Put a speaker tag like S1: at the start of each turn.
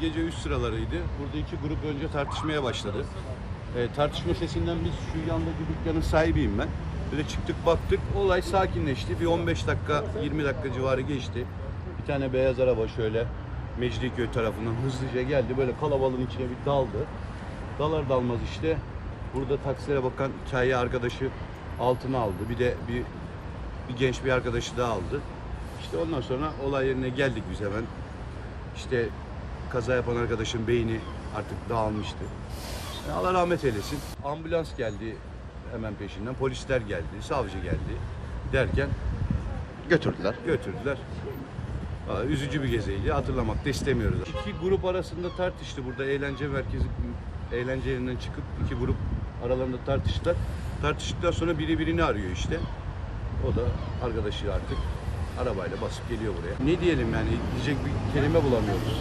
S1: Gece üst sıralarıydı. Burada iki grup önce tartışmaya başladı. E, tartışma sesinden biz şu yandaki dükkanın sahibiyim ben. Böyle çıktık baktık olay sakinleşti. Bir 15 dakika 20 dakika civarı geçti. Bir tane beyaz araba şöyle Mecidiyeköy tarafından hızlıca geldi. Böyle kalabalığın içine bir daldı. Dalar dalmaz işte burada taksilere bakan hikaye arkadaşı altına aldı. Bir de bir, bir genç bir arkadaşı daha aldı. İşte ondan sonra olay yerine geldik biz hemen. İşte kaza yapan arkadaşın beyni artık dağılmıştı. E, Allah rahmet eylesin. Ambulans geldi hemen peşinden. Polisler geldi, savcı geldi derken
S2: Götürdüler.
S1: götürdüler. Üzücü bir geziydi. Hatırlamak da istemiyoruz. İki grup arasında tartıştı. Burada eğlence merkezi, eğlence yerinden çıkıp iki grup aralarında tartıştılar. Tartıştıktan sonra biri birini arıyor işte. O da arkadaşı artık arabayla basıp geliyor buraya. Ne diyelim yani diyecek bir kelime bulamıyoruz.